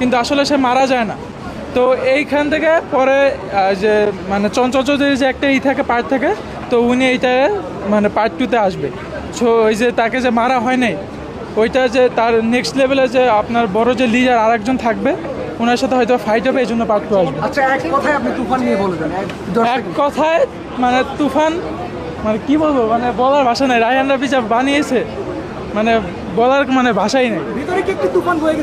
কিন্তু আসলে সে মারা যায় না। তো এইখান থেকে পরে যে মানে চঞ্চল চৌধুরীর যে একটা ই থাকে পার্ট থাকে তো উনি এইটা মানে পার্ট টুতে আসবে। সো ওই যে তাকে যে মারা হয় নাই ওইটা যে তার নেক্সট লেভেলে যে আপনার বড় যে লিডার আরেকজন থাকবে ওনার সাথে হয়তো ফাইট হবে এই জন্য পার্ট টু আসবে। আচ্ছা এক কথায় আপনি তুফান নিয়ে বলে দেন এক কথায় মানে তুফান মানে কি বলব মানে বলার ভাষা নাই। রায়হান রাফি যা বানিয়েছে মানে বলার মানে ভাষাই নেই। হয়ে?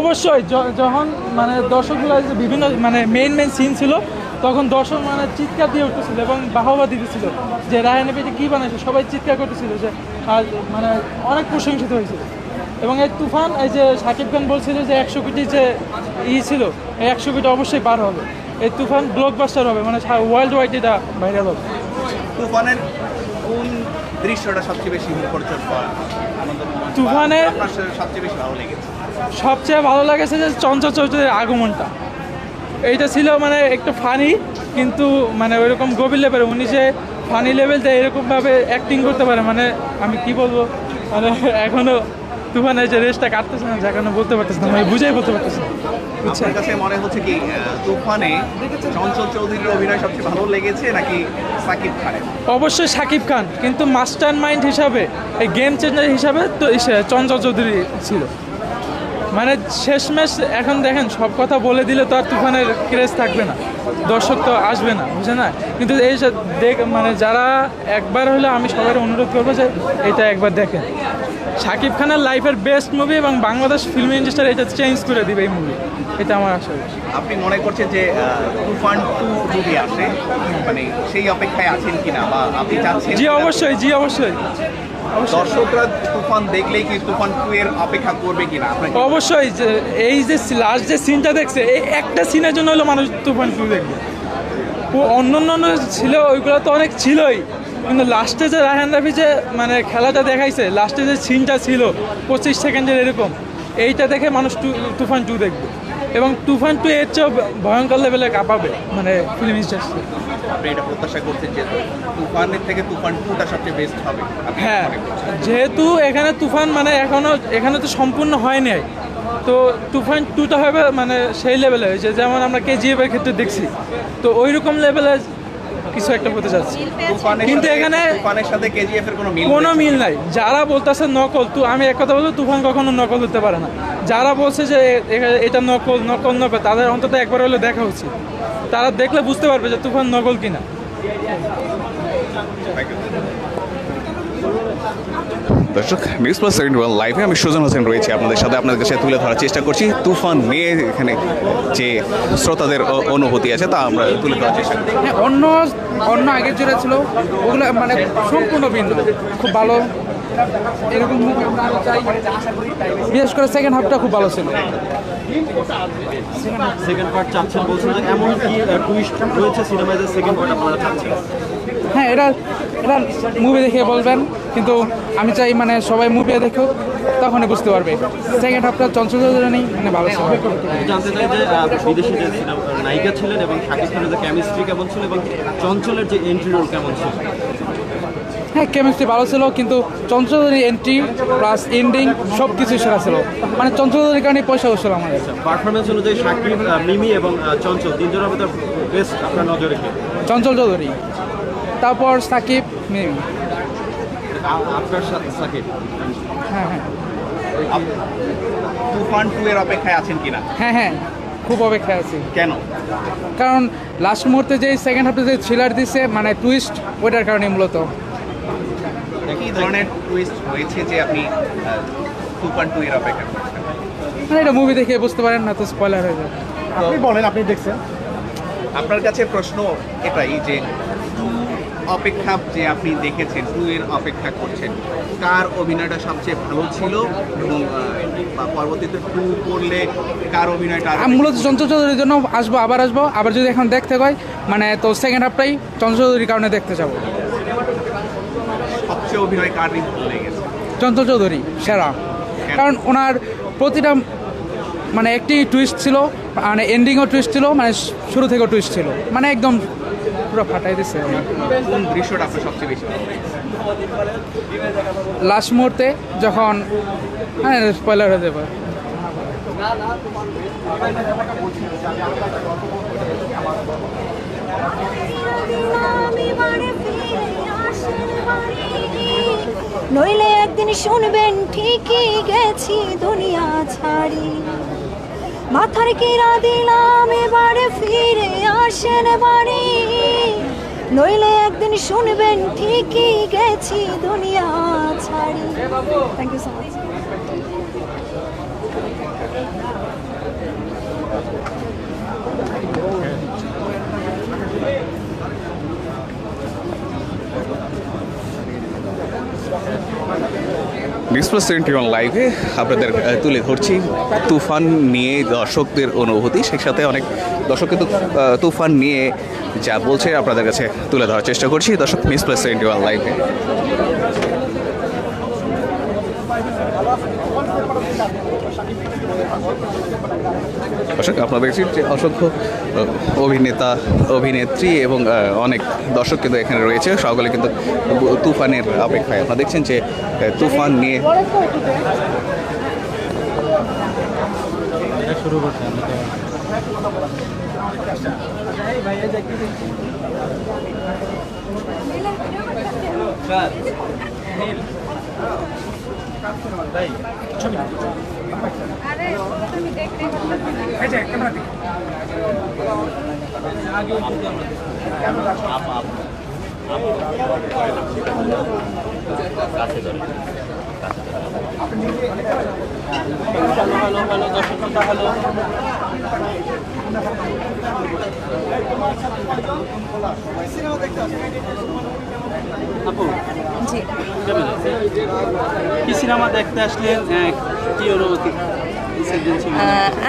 অবশ্যই যখন মানে দর্শকগুলো যে বিভিন্ন মানে মেইন মেইন সিন ছিল তখন দর্শক মানে চিৎকার দিয়ে উঠতেছিল এবং বাহবা দিতেছিল যে রায়হান রাফি এটা কী বানাইছে সবাই চিৎকার করতেছিল যে আর মানে অনেক প্রশংসিত হয়েছিল। এবং এই তুফান এই যে সাকিব খান বলছিল যে একশো কোটি যে ই ছিল এই একশো কোটি অবশ্যই পার হবে। এই তুফান ব্লকবাস্টার হবে মানে ওয়ার্ল্ড ওয়াইড এটা ভাইরাল হবে। তুফানের কোন দৃশ্যটা সবচেয়ে বেশি মুখরোচক তুফানের- সবচেয়ে বেশি ভালো লেগেছে। সবচেয়ে ভালো লাগেছে যে চঞ্চল চৌধুরীর আগমনটা। এইটা ছিল মানে একটু ফানি কিন্তু মানে ওইরকম গভীর লেভেল উনি যে ফানি লেভেলটা এরকমভাবে অ্যাক্টিং করতে পারে মানে আমি কি বলব? মানে এখনও তুফানের যে রেসটা কাটতেছে না যেখানে বলতে পারতেছে না মানে বুঝাই বলতে পারতেছে না। আপনার কাছে মনে হচ্ছে কি তুফানে চঞ্চল চৌধুরীর অভিনয় সবচেয়ে ভালো লেগেছে নাকি সাকিব খানের? অবশ্যই সাকিব খান কিন্তু মাস্টার মাইন্ড হিসাবে এই গেম চেঞ্জার হিসাবে তো চঞ্চল চৌধুরী ছিল। মানে শেষমেশ এখন দেখেন সব কথা বলে দিলে তো আর তুফানের ক্রেজ থাকবে না দর্শক তো আসবে না বুঝে না? কিন্তু এই দেখ মানে যারা একবার হলে আমি সবার অনুরোধ করব যে এটা একবার দেখেন। শাকিব খানের লাইফের বেস্ট মুভি এবং বাংলাদেশ ফিল্ম ইন্ডাস্ট্রি এটা চেঞ্জ করে দিবে এই মুভি। এটা আমার আশা আপনি মনে করছেন যে তুফান টু যদি আসে মানে সেই অপেক্ষায় আছেন কিনা বা আপনি চাচ্ছেন জি অবশ্যই জি অবশ্যই। দর্শকরা তুফান দেখলেই কি তুফান টু এর অপেক্ষা করবে কিনা অবশ্যই যে এই যে লাস্ট যে সিনটা দেখছে এই একটা সিনের জন্য হলো মানুষ তুফান টু দেখবে। ও অন্য অন্য ছিল ওইগুলো তো অনেক ছিলই। কিন্তু লাস্টে যে রায়হান রাফি যে মানে খেলাটা দেখাইছে লাস্টে যে সিনটা ছিল পঁচিশ সেকেন্ডের এরকম এইটা দেখে মানুষ টু তুফান টু দেখবে। এবং তুফান টু এর চেয়েও ভয়ঙ্কর লেভেলে কাঁপাবে মানে ফিল্ম ইন্ডাস্ট্রি আপনি এটা প্রত্যাশা করছেন যে তুফানের থেকে তুফান টুটা সবচেয়ে বেস্ট হবে? হ্যাঁ যেহেতু এখানে তুফান মানে এখনও এখানে তো সম্পূর্ণ হয় নাই। তো তুফান টুটা হবে মানে সেই লেভেলে হয়েছে যেমন আমরা কেজিএফ এর ক্ষেত্রে দেখছি তো ওই রকম লেভেলে কিছু একটা বলতে চাচ্ছি। কিন্তু এখানে- তুফানের সাথে কেজিএফ এর কোনো মিল কোনো মিল নাই। যারা বলতেছে নকল তু আমি এক কথা বলব তুফান কখনো নকল হতে পারে না। যারা বলছে যে এটা নকল নকল নকল তাদের অন্তত একবার হলে দেখা উচিত। তারা দেখলে বুঝতে পারবে যে তুফান নকল কিনা। দর্শক নিউজ প্লাস সেকেন্ড ওয়ান লাইভে আমি সুজন হোসেন রয়েছি আপনাদের সাথে। আপনাদের কাছে তুলে ধরার চেষ্টা করছি। তুফান নিয়ে এখানে যে শ্রোতাদের অনুভূতি আছে তা আমরা তুলে ধরার চেষ্টা করছি। হ্যাঁ অন্য অন্য আগের যেটা ছিল ওগুলো মানে সম্পূর্ণ ভিন্ন খুব ভালো। এরকম আমরা চাই। বিশেষ করে সেকেন্ড হাফটা খুব ভালো ছিল। সেকেন্ড পার্ট চাচ্ছেন বলছেন এমন কি টুইস্ট রয়েছে সিনেমায় যে সেকেন্ড পার্ট আপনারা চাচ্ছেন। হ্যাঁ এটা এটা মুভি দেখে বলবেন কিন্তু আমি চাই মানে সবাই মুভি দেখুক তখনই বুঝতে পারবে। সেকেন্ড হাফটা চঞ্চল চৌধুরী মানে ভালো ছিল। জানতে চাই যে বিদেশি যে নায়িকা ছিলেন এবং শাকিব খানের যে কেমিস্ট্রি কেমন ছিল এবং চঞ্চলের যে এন্ট্রি রোল কেমন ছিল? হ্যাঁ কেমিস্ট্রি ভালো ছিল কিন্তু চঞ্চলের এন্ট্রি প্লাস এন্ডিং সব কিছু সেরা ছিল। মানে চঞ্চলের কারণে পয়সা হচ্ছিল আমাদের পারফরমেন্স অনুযায়ী শাকিব মিমি এবং চঞ্চল তিনজনের মধ্যে বেস্ট আপনার নজরে চঞ্চল চৌধুরী। তারপর সাকিব মিমি। আপনার সাথে সাকিব? হ্যাঁ হ্যাঁ। তুফান টু এর অপেক্ষায় আছেন কিনা? হ্যাঁ হ্যাঁ খুব অপেক্ষায় আছি। কেন? কারণ লাস্ট মুহূর্তে যে সেকেন্ড হাফে যে থ্রিলার দিছে মানে টুইস্ট ওইটার কারণে মূলত। কি ধরনের টুইস্ট হয়েছে যে আপনি আহ, তুফান টু এর অপেক্ষা মানে এটা মুভি দেখে বুঝতে পারেন না তো স্পয়লার হয়ে যায় আপনি বলেন আপনি দেখছেন। আপনার কাছে প্রশ্ন এটাই যে টু অপেক্ষা যে আপনি দেখেছেন টু এর অপেক্ষা করছেন? কার অভিনয়টা সবচেয়ে ভালো ছিল? এবং পরবর্তীতে টু করলে কার অভিনয়টা মূলত চঞ্চল চৌধুরীর জন্য আসব আবার আসব। আবার যদি এখন দেখতে হয় মানে তো সেকেন্ড হাফটাই চঞ্চল চৌধুরীর কারণে দেখতে যাব। সবচেয়ে অভিনয় কার ভালো লেগেছে? চঞ্চল চৌধুরী সেরা। কারণ ওনার প্রতিটা মানে একটি টুইস্ট ছিল মানে এন্ডিংও টুইস্ট ছিল মানে শুরু থেকেও টুইস্ট ছিল। মানে একদম পুরো ফাটাই দিচ্ছে কোন দৃশ্যটা আপনার সবচেয়ে বেশি লাস্ট মুহূর্তে যখন হ্যাঁ স্পয়লার হয়ে যাবে। নইলে একদিন শুনবেন ঠিকই গেছি দুনিয়া ছাড়ি। মাথার কিরা দিলাম এবারে ফিরে আসেন বাড়ি। নইলে একদিন শুনবেন ঠিকই গেছি দুনিয়া ছাড়ি। Thank you so much plus twenty one লাইভে আপনাদের তুলে ধরছি। তুফান নিয়ে দর্শকদের অনুভূতি, সেই সাথে অনেক দর্শক কিন্তু তুফান নিয়ে যা বলছে আপনাদের কাছে তুলে ধরার চেষ্টা করছি। দর্শক নিউজ প্লাস টোয়েন্টি ওয়ান লাইভে দর্শক, আপনারা দেখছেন যে অসংখ্য অভিনেতা, অভিনেত্রী এবং অনেক দর্শক কিন্তু এখানে রয়েছে। সকলে কিন্তু তুফানের অপেক্ষায়। আপনারা দেখছেন যে তুফান নিয়ে কাছে ধরে ভালো ভালো ভালো দর্শক ভালো সিনেমা দেখতে আপু জি। কেমন আছেন? কি সিনেমা দেখতে আসলেন কি অনুভূতি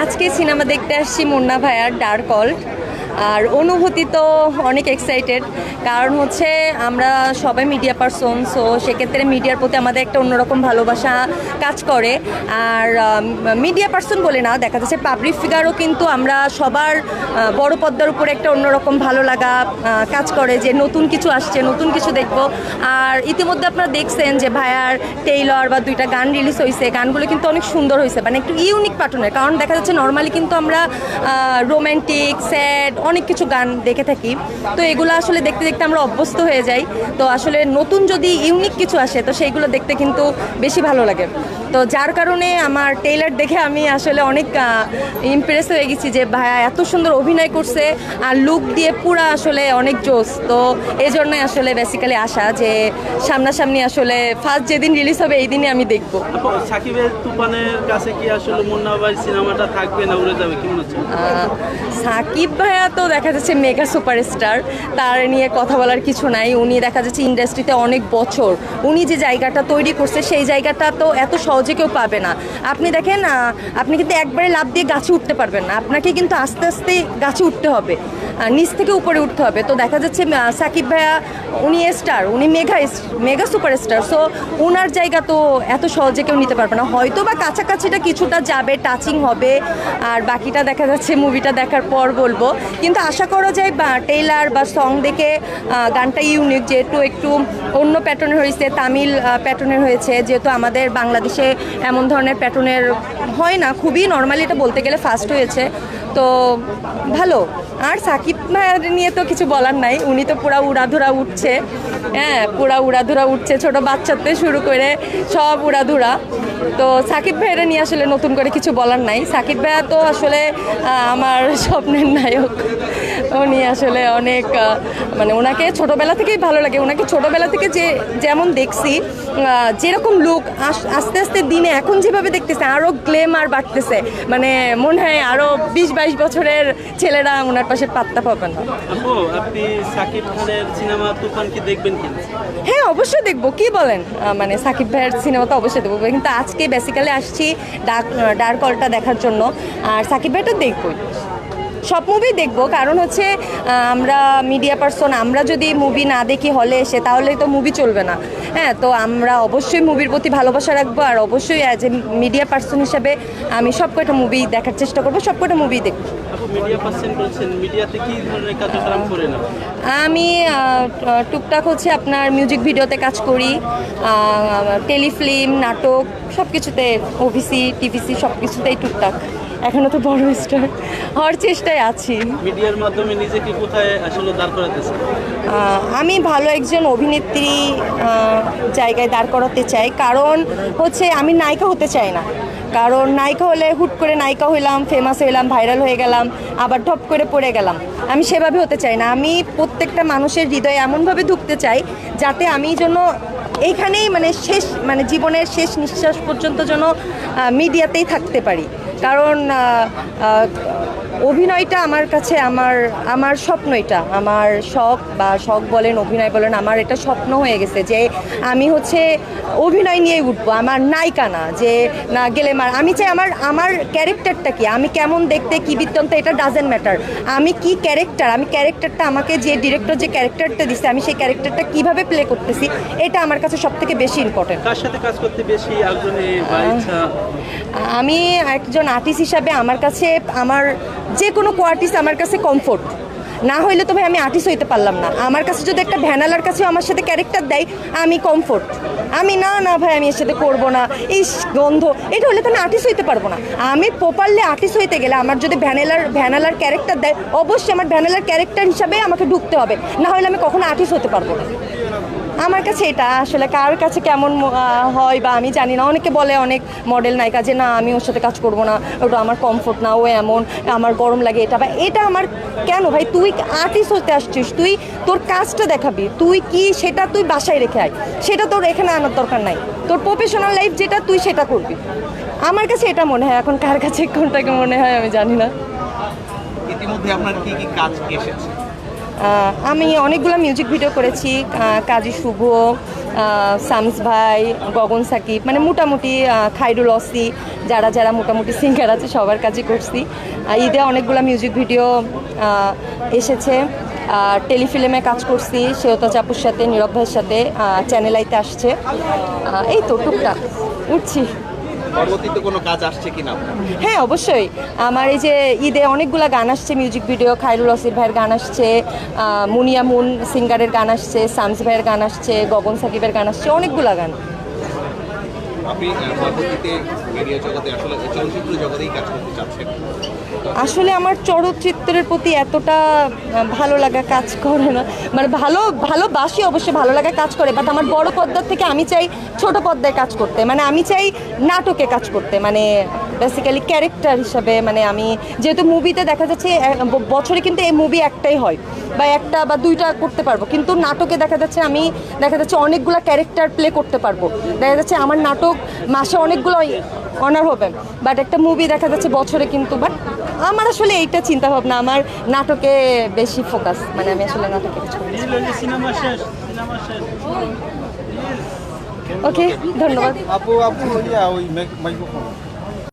আজকে সিনেমা দেখতে আসছি মুন্না ভাইয়ার ডার্ক অল্ট আর অনুভূতি তো অনেক এক্সাইটেড কারণ হচ্ছে আমরা সবাই মিডিয়া পারসন সো সেক্ষেত্রে মিডিয়ার প্রতি আমাদের একটা অন্যরকম ভালোবাসা কাজ করে। আর মিডিয়া পারসন বলে না, দেখা যাচ্ছে পাবলিক ফিগারও কিন্তু আমরা সবার বড় পর্দার উপরে একটা অন্যরকম ভালো লাগা কাজ করে যে নতুন কিছু আসছে, নতুন কিছু দেখব। আর ইতিমধ্যে আপনারা দেখছেন যে ভাইয়ার টেইলর বা দুইটা গান রিলিজ হয়েছে গানগুলো কিন্তু অনেক সুন্দর হয়েছে মানে একটু ইউনিক প্যাটার্নের কারণ দেখা যাচ্ছে নর্মালি কিন্তু আমরা রোম্যান্টিক স্যাড অনেক কিছু গান দেখে থাকি। তো এগুলো আসলে দেখতে দেখতে আমরা অভ্যস্ত হয়ে যাই। তো আসলে নতুন যদি ইউনিক কিছু আসে, তো সেইগুলো দেখতে কিন্তু বেশি ভালো লাগে। তো যার কারণে আমার টেইলার দেখে আমি আসলে অনেক ইমপ্রেস হয়ে গেছি যে ভাইয়া এত সুন্দর অভিনয় করছে আর লুক দিয়ে পুরা আসলে অনেক জোস। তো এই জন্যই আসলে বেসিক্যালি আসা যে সামনাসামনি আসলে ফার্স্ট যেদিন রিলিজ হবে এই দিনই আমি দেখব। সাকিবের তুফানের কাছে কি আসলে মুন্না ভাই সিনেমাটা থাকবে না উড়ে যাবে কেমন হচ্ছে? সাকিব ভাইয়া তো দেখা যাচ্ছে মেগা সুপারস্টার তার নিয়ে কথা বলার কিছু নাই। উনি দেখা যাচ্ছে ইন্ডাস্ট্রিতে অনেক বছর। উনি যে জায়গাটা তৈরি করছে সেই জায়গাটা তো এত সহজে কেউ পাবে না। আপনি দেখেন আপনি কিন্তু একবারে লাভ দিয়ে গাছে উঠতে পারবেন না। আপনাকে কিন্তু আস্তে আস্তে গাছে উঠতে হবে। নিচ থেকে উপরে উঠতে হবে। তো দেখা যাচ্ছে সাকিব ভাইয়া, উনি স্টার উনি মেগা মেগা সুপারস্টার সো ওনার জায়গা তো এত সহজে কেউ নিতে পারবে না। হয়তো বা কাছাকাছিটা কিছুটা যাবে টাচিং হবে। আর বাকিটা দেখা যাচ্ছে মুভিটা দেখার পর বলব। কিন্তু আশা করা যায়, বা টেইলার বা সং দেখে গানটা ইউনিক যেহেতু একটু অন্য প্যাটার্নের হয়েছে, তামিল প্যাটার্নের হয়েছে। যেহেতু আমাদের বাংলাদেশে এমন ধরনের প্যাটার্নের হয় না। খুবই নর্মালি এটা বলতে গেলে ফাস্ট হয়েছে। তো ভালো। আর সাকিব ভাইয়ার নিয়ে তো কিছু বলার নাই। উনি তো পুরা উড়াধুরা উঠছে। হ্যাঁ পুরা উড়াধুরা উঠছে। ছোট বাচ্চাতে শুরু করে সব উড়াধুরা। তো সাকিব ভাইয়েরা নিয়ে আসলে নতুন করে কিছু বলার নাই। সাকিব ভাইয়া তো আসলে আমার স্বপ্নের নায়ক। উনি আসলে অনেক মানে ওনাকে ছোটবেলা থেকেই ভালো লাগে। ওনাকে ছোটবেলা থেকে যে, যেমন দেখছি যেরকম লুক আস্তে আস্তে দিনে এখন যেভাবে দেখতেছে আরও গ্লেম আর বাড়তেছে। মানে মনে হয় আরও বিশ বাইশ বছরের ছেলেরা ওনার পাশে পাত্তা পাবে না। আপু আপনি সাকিব খানের সিনেমা তুফান কি দেখবেন কি? হ্যাঁ অবশ্যই দেখব। কি বলেন? মানে সাকিব ভাইয়ের সিনেমা তো অবশ্যই দেখব। কিন্তু আজকে বেসিক্যালি আসছি ডার্ক ডার্ক কলটা দেখার জন্য। আর সাকিব ভাইটা দেখবই। সব মুভি দেখব। কারণ হচ্ছে আমরা মিডিয়া পার্সন আমরা যদি মুভি না দেখি হলে এসে তাহলে তো মুভি চলবে না। হ্যাঁ তো আমরা অবশ্যই মুভির প্রতি ভালোবাসা রাখব আর অবশ্যই অ্যাজ এ মিডিয়া পার্সন হিসাবে আমি সব কয়টা মুভি দেখার চেষ্টা করব সব কয়টা মুভি দেখব? আমি টুকটাক হচ্ছে আপনার মিউজিক ভিডিওতে কাজ করি টেলিফিল্ম নাটক সব কিছুতে ওভিসি টিভিসি সব কিছুতেই টুকটাক। এখনও তো বড় স্টার হওয়ার চেষ্টায় আছি। মিডিয়ার মাধ্যমে নিজেকে কোথায় আসলে দাঁড় আমি ভালো একজন অভিনেত্রী জায়গায় দাঁড় করাতে চাই। কারণ হচ্ছে আমি নায়িকা হতে চাই না। কারণ নায়িকা হলে হুট করে নায়িকা হইলাম ফেমাস হইলাম ভাইরাল হয়ে গেলাম আবার ঢপ করে পড়ে গেলাম। আমি সেভাবে হতে চাই না। আমি প্রত্যেকটা মানুষের হৃদয়ে এমনভাবে ঢুকতে চাই যাতে আমি জন্য এইখানেই মানে শেষ মানে জীবনের শেষ নিঃশ্বাস পর্যন্ত যেন মিডিয়াতেই থাকতে পারি। কারণ অভিনয়টা আমার কাছে আমার আমার স্বপ্ন এটা। আমার শখ বা শখ বলেন অভিনয় বলেন আমার এটা স্বপ্ন হয়ে গেছে যে আমি হচ্ছে অভিনয় নিয়ে উঠবো আমার নায়িকা না যে না গেলে মার আমি চাই আমার আমার ক্যারেক্টারটা কি? আমি কেমন দেখতে কি বৃত্তান্ত এটা ডাজেন্ট ম্যাটার আমি কি ক্যারেক্টার আমি ক্যারেক্টারটা আমাকে যে ডিরেক্টর যে ক্যারেক্টারটা দিছে আমি সেই ক্যারেক্টারটা কীভাবে প্লে করতেছি এটা আমার কাছে সব থেকে বেশি ইম্পর্টেন্ট কার সাথে কাজ করতে বেশি আগ্রহী বা ইচ্ছা? আমি একজন আর্টিস্ট হিসাবে আমার কাছে, আমার যে কোনো কোয়ার্টিস্ট আমার কাছে কমফোর্ট না হইলে তো ভাই আমি আর্টিস্ট হইতে পারলাম না। আমার কাছে যদি একটা ভ্যানালার কাছে আমার সাথে ক্যারেক্টার দেয়, আমি কমফোর্ট আমি না না ভাই, আমি এর সাথে করব না। ইস, গন্ধ। এটা হলে তো আমি আর্টিস্ট হইতে পারব না। আমি প্রপারলি আর্টিস্ট হইতে গেলে আমার যদি ভ্যানেলার, ভ্যানালার ক্যারেক্টার দেয়, অবশ্যই আমার ভ্যানেলার ক্যারেক্টার হিসাবে আমাকে ঢুকতে হবে। না হলে আমি কখনো আর্টিস্ট হতে পারব না। আমার কাছে এটা আসলে কার কাছে কেমন হয় বা আমি জানি না। অনেকে বলে অনেক মডেল নায়িকা যে, না, আমি ওর সাথে কাজ করব না। ওটা আমার কমফোর্ট না। ও এমন, আমার গরম লাগে এটা। বা এটা আমার কেন? ভাই, তুই আর্টিস্ট হতে আসছিস, তুই তোর কাজটা দেখাবি। তুই কি সেটা তুই বাসায় রেখে আয়। সেটা তোর এখানে আনার দরকার নাই। তোর প্রফেশনাল লাইফ যেটা, তুই সেটা করবি। আমার কাছে এটা মনে হয়। এখন কার কাছে কোনটাকে মনে হয় আমি জানি না। ইতিমধ্যে আপনার কি কি কাজ এসেছে? আমি অনেকগুলো মিউজিক ভিডিও করেছি কাজী শুভ শামস ভাই, গগন সাকিব মানে মোটামুটি খাইরুল অসি যারা যারা মোটামুটি সিঙ্গার আছে, সবার কাজই করছি। ঈদে অনেকগুলো মিউজিক ভিডিও এসেছে। টেলিফিল্মে কাজ করছি সেওতা চাপুর সাথে, নীরব সাথে চ্যানেল আইতে আসছে। এই তো, টুকটাক। উঠছি। পরবর্তীতে কোনো কাজ আসছে কিনা? হ্যাঁ অবশ্যই। আমার এই যে ঈদে অনেকগুলো গান আসছে মিউজিক ভিডিও খায়রুল অসির ভাইয়ের গান আসছে মুনিয়া মুন সিঙ্গারের গান আসছে সামস ভাইয়ের গান আসছে, গগন সাকিবের গান আসছে, অনেকগুলো গান। আপনি পরবর্তীতে মিডিয়া জগতে আসলে চলচ্চিত্র জগতেই কাজ করতে চাচ্ছেন? আসলে আমার চলচ্চিত্রের প্রতি এতটা ভালো লাগা কাজ করে না। মানে ভালো, ভালোবাসি অবশ্যই, ভালো লাগা কাজ করে বাট আমার বড় পর্দার থেকে আমি চাই ছোট পর্দায় কাজ করতে। মানে আমি চাই নাটকে কাজ করতে। মানে বেসিক্যালি ক্যারেক্টার হিসাবে মানে আমি যেহেতু মুভিতে দেখা যাচ্ছে বছরে কিন্তু এই মুভি একটাই হয়। বা একটা বা দুইটা করতে পারব। কিন্তু নাটকে দেখা যাচ্ছে আমি দেখা যাচ্ছে অনেকগুলো ক্যারেক্টার প্লে করতে পারব। দেখা যাচ্ছে আমার নাটক মাসে অনেকগুলো অনার হবে। বাট একটা মুভি দেখা যাচ্ছে বছরে কিন্তু বাট আমার আসলে এইটা চিন্তা ভাবনা আমার নাটকে বেশি ফোকাস মানে আমি আসলে নাটকে কিছু ওকে ধন্যবাদ। আপু আপু ওই মাইক্রোফোন